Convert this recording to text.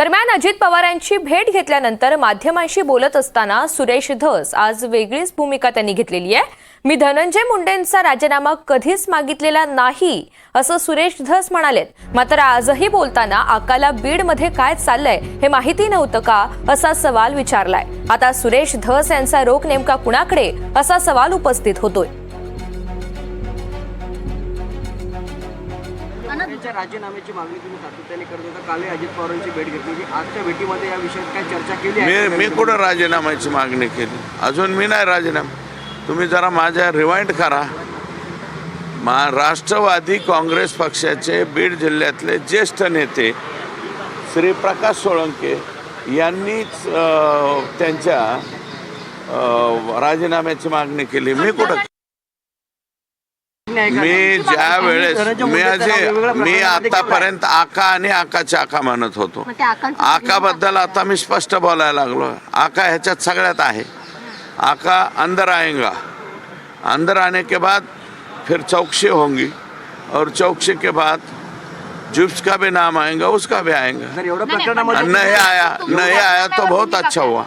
दरम्यान अजित पवारांची भेट घेतल्यानंतर माध्यमांशी बोलत असताना सुरेश धस आज वेगळीच भूमिका त्यांनी घेतलेली आहे. मी धनंजय मुंडेंचा राजीनामा कधीच मागितलेला नाही असं सुरेश धस म्हणालेत. मात्र आजही बोलताना आकाला बीडमध्ये काय चाललंय हे माहिती नव्हतं का असा सवाल विचारलाय. आता सुरेश धस यांचा रोख नेमका कुणाकडे असा सवाल उपस्थित होतोय. त्यांच्या राजीनाम्याची मागणी तुम्ही सातत्याने करत होता. काल अजित पवारांची भेट घेतली होती. आजच्या भेटीमध्ये या विषयात काय चर्चा केली मी मी कुठं राजीनाम्याची मागणी केली? अजून मी नाही राजीनामा. तुम्ही जरा माझ्या रिवाइंड करा. मा राष्ट्रवादी काँग्रेस पक्षाचे बीड जिल्ह्यातले ज्येष्ठ नेते श्री प्रकाश सोळंके यांनीच त्यांच्या राजीनाम्याची मागणी केली. मी कुठं मी ज्या वेळेस मी असे मी आतापर्यंत आका आणि आकाचे आका म्हणत होतो. आकाबद्दल आता मी स्पष्ट बोलायला लागलो. आका ह्याच्यात सगळ्यात आहे. आका अंदर आएगा अंदर आने के बाद फिर चौकशी होंगी और चौकशी के बाद जुब्स का भी नाम आएगा उसका भी आएगा। नहीं आया नहीं आया तो बहुत अच्छा हुआ।